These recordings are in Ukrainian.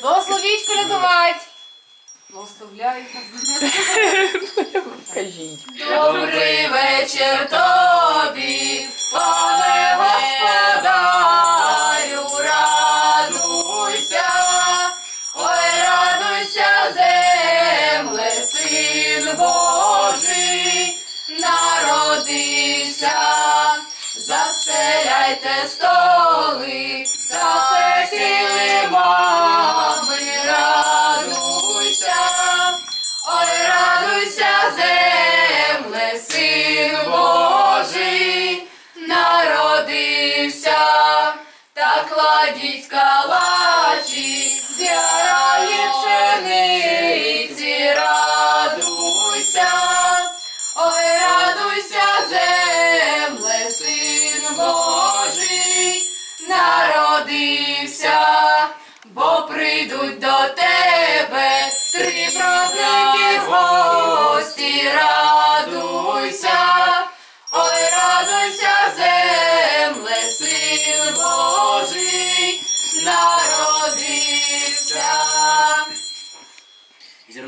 Благословіть колядувати. Благословляю. Кажіть. Добрий вечір тобі, пане господарю, радуйся, ой, радуйся, земле, син Божий, народився, застеляйте столи, та все килимами, кладіть калачі, з'яє пшениці, радуйся, ой, радуйся, земле, син Божий, народився, бо прийдуть до тебе три праздники гості,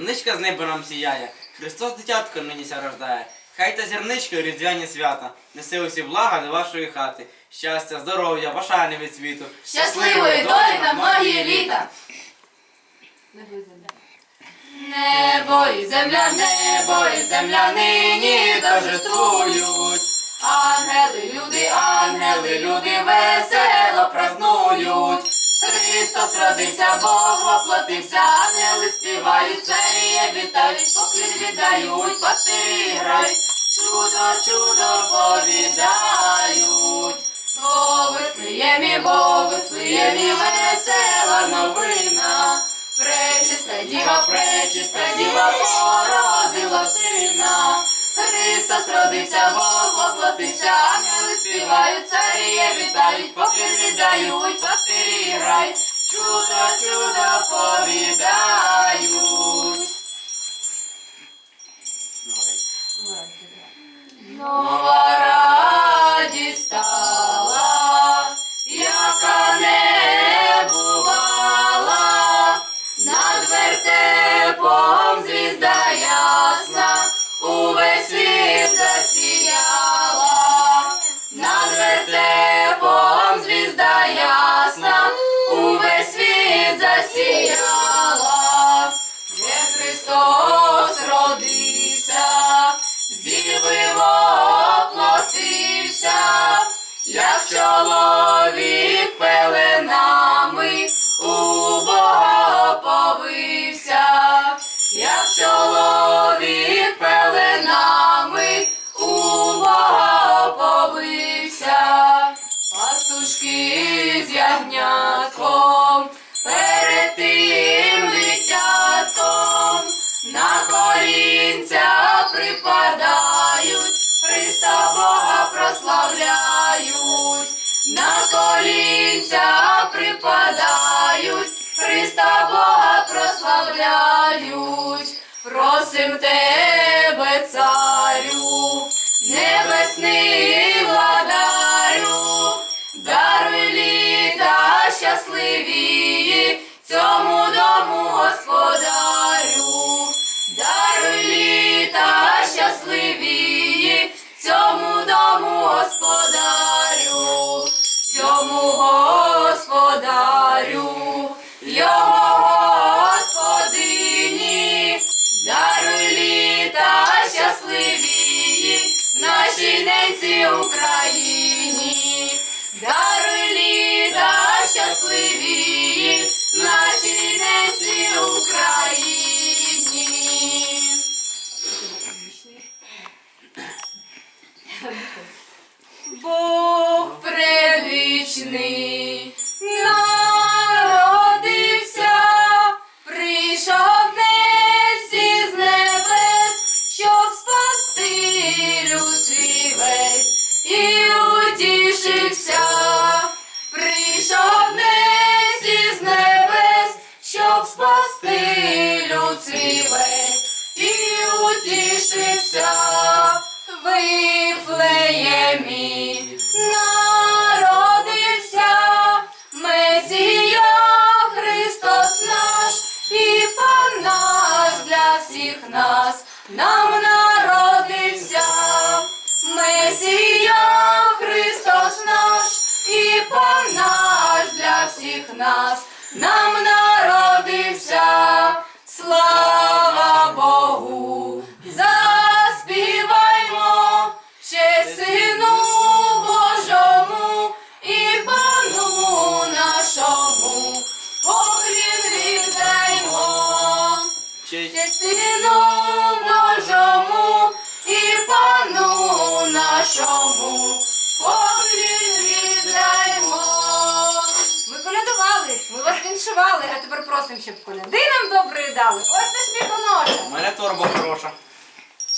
Зірничка з неба нам сіяє, Христос дитятко нині ся рождає. Хай та зірничка різдвяні свята несе усі блага до вашої хати. Щастя, здоров'я, пошани від світу. Щасливої долі на многі літа. Небо і земля, небо і земля нині торжествують. Ангели, люди, ангели, люди Христос родився, Бог воплотився, ангели співають, царіє вітають, поклін віддають, пастирі грають, чудо, чудо повідають. О, Вифлеємі, о, Вифлеємі, весела новина. Пречиста діва, пречиста діва породила сина. Христос родився, Бог воплотився, ангели співають, царіє вітають, поклін віддають, пастирі грають, чудо, чудо повідають. Нова засіяла, де Христос родився, зіви воплотився, як чоловік пеленами у Бога оповився, як чоловік пеленами просим Люд свій весь і утішився. Прийшов нас, нам народився, слава Богу, заспіваймо ще сину Божому і пану нашому, поклін віддаймо. Ще сину Божому і пану нашому, поклін ми а тепер просимо, щоб коляди нам доброї дали. Ось наш міконоша. у мене торба хороша.